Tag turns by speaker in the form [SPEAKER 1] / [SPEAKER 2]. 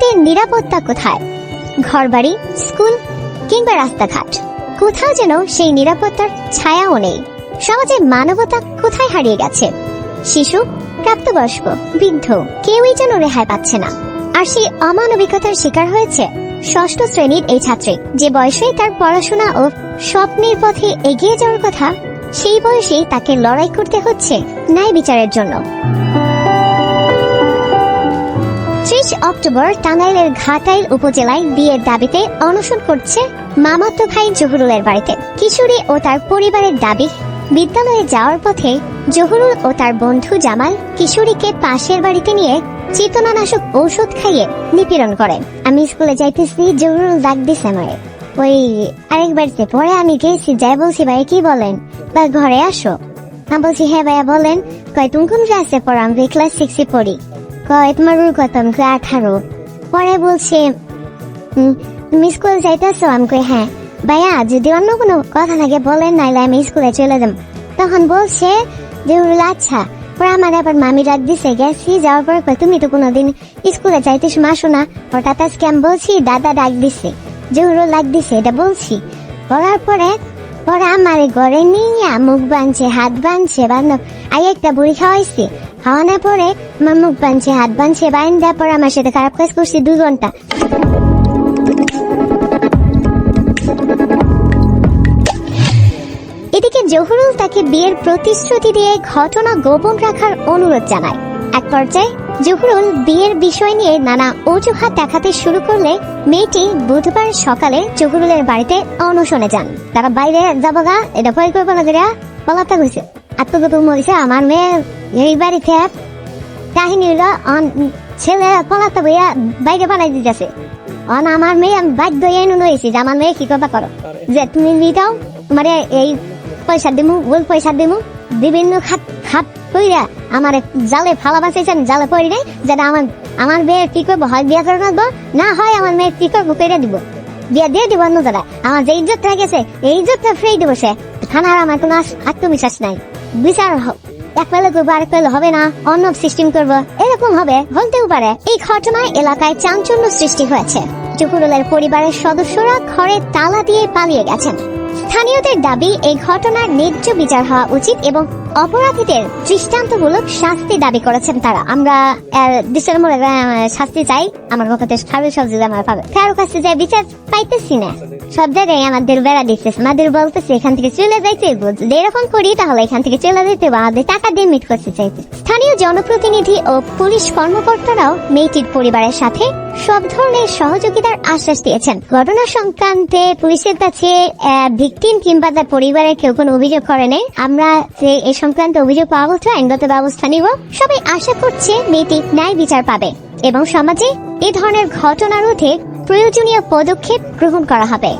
[SPEAKER 1] মেয়েদের নিরাপত্তা কোথায়? ঘরবাড়ি, স্কুল কিংবা রাস্তাঘাট? কোথাও যেন সেই নিরাপত্তার ছায়াও নেই। সমাজে মানবতা কোথায় হারিয়ে গেছে? শিশু, প্রাপ্তবয়স্ক, বৃদ্ধ, কেউই যেন রেহাই পাচ্ছে না। আর সেই অমানবিকতার শিকার হয়েছে ষষ্ঠ শ্রেণির এই ছাত্রী, যে বয়সে তার পড়াশোনা ও স্বপ্নের পথে এগিয়ে যাওয়ার কথা, সেই বয়সেই তাকে লড়াই করতে হচ্ছে ন্যায় বিচারের জন্য। ত্রিশ অক্টোবর টাঙ্গাইলের ঘাটাইল উপজেলায় বিয়ের দাবিতে অনশন করছে মামাতো ভাই জহুরুলের বাড়িতে। কিশোরী ও তার পরিবারের দাবি, বিদ্যালয়ে যাওয়ার পথে জহুরুল ও তার বন্ধু জামাল কিশোরীকে পাশের বাড়িতে নিয়ে চেতনানাশক ঔষধ খাইয়ে নিপীড়ন করে আমি স্কুলে যাইতেছি, জহুরুল ডাক দিছে আমারে। ওই আরেকবার যে পরে আমি গেছি, যাই বলছি, ভাই, কি বলেন? বা ঘরে আসো। আমি বলছি হ্যাঁ ভাইয়া, বলেন। কয়, তুমি কোন ক্লাসে পড়ো? আমি ক্লাস সিক্সে পড়ি। কয় তোমার রুল কত? আমি আঠারো। পরে বলছে "হুম, তুমি স্কুল যাইতেছো? আমি কই হ্যাঁ। ভাইয়া যদি অন্য কোনো কথা থাকে বলেন নাইলে আমি স্কুলে চলে যাব তখন বলছে যে আচ্ছা। পরে আমার আবার মামি ডাক দিছে গেছি? যাওয়ার পর তুমি তো কোনোদিন স্কুলে যাইতে আসো না। হঠাৎ আজকে আমি বলছি দাদা ডাক দিছে। যে ওরও লাগ দিছে এটা বলছি। বলার পরে পরে আমার ঘরে নিয়ে মুখ বানছে হাত বানছে বান্ধব আই একটা বুড়ি খাওয়াইছি। খাওয়ানোর পরে আমার মুখ বানছে হাত বানছে বাইন দেওয়ার পরে আমার সাথে খারাপ কাজ করছি দুই ঘণ্টা। এদিকে জহুরুল তাকে বিয়ের প্রতিশ্রুতি দিয়ে ঘটনা গোপন রাখার অনুরোধ জানায়। এক পর্যায়ে জহুরুল বিয়ের বিষয় নিয়ে নানা অজুহাত দেখাতে শুরু করলে মেয়েটি বুধবার সকালে জহুরুলের বাড়িতে অনশনে যান। তারা বাইরে যাব গা এটা ভয় করব না করে পলাতে হয়েছে আমার মেয়ে। এই বাড়িতে কাহিনী ছেলে পলাতে বইয়া বাইরে বানাই দিতেছে। অন আমার মেয়ে, আমি বাধ্য যে আমার মেয়ে কি করবা করো। যে তুমি নিতাও তোমার এই পয়সা দিমু পয়সা দিমু। বিভিন্ন খাত খাত কইরা আমার জালে ফালা বাঁচাইছেন, জালে পড়ি নাই যেটা আমার আমার মেয়ের কি করব? হয় বিয়া করে রাখব? না হয় আমার মেয়ের কি করব করে দিব। বিয়ে দিয়ে দিব অন্য আমার যে ইজ্জতটা গেছে, এই ইজ্জতটা ফ্রেই দেবো সে। খানার আমার কোনো আত্মবিশ্বাস নাই। বিচার এক পেলে করব আরেক পেলে হবে না। অন্য সিস্টেম করব। এরকম হবে বলতেও পারে। এই ঘটনায় এলাকায় চাঞ্চল্য সৃষ্টি হয়েছে। জহুরুলের পরিবারের সদস্যরা ঘরে তালা দিয়ে পালিয়ে গেছেন। স্থানীয়দের দাবি, এই ঘটনার ন্যায্য বিচার হওয়া উচিত এবং অপরাধীদের দৃষ্টান্তমূলক শাস্তি দাবি করেছেন তারা। আমরা ডিসেম্বরে শাস্তি চাই। আমার কথাতে খাবে সব জায়গায় পাবে। কারও কাছে যাই বিচার পাইতেছি না। সব জায়গায় আমাদের বেড়া দিতেছে। আমাদের বলতেছে, এখান থেকে চলে যাইতে এরকম করি, তাহলে এখান থেকে চলে যেতে বা আমাদের টাকা দিয়ে মিট করতে চাইতে। স্থানীয় জনপ্রতিনিধি ও পুলিশ কর্মকর্তারাও মেয়েটির পরিবারের সাথে সব ধরনের সহযোগিতার আশ্বাস দিয়েছেন। ঘটনা সংক্রান্তে পুলিশের কাছে কিংবা তার পরিবারের কেউ কোনো অভিযোগ করে নেই। আমরা যে এ সংক্রান্ত অভিযোগ পাওয়া বলতে আইনগত ব্যবস্থা নিব, সবাই আশা করছে মেয়েটি ন্যায় বিচার পাবে এবং সমাজে এ ধরনের ঘটনা রোধে প্রয়োজনীয় পদক্ষেপ গ্রহণ করা হবে।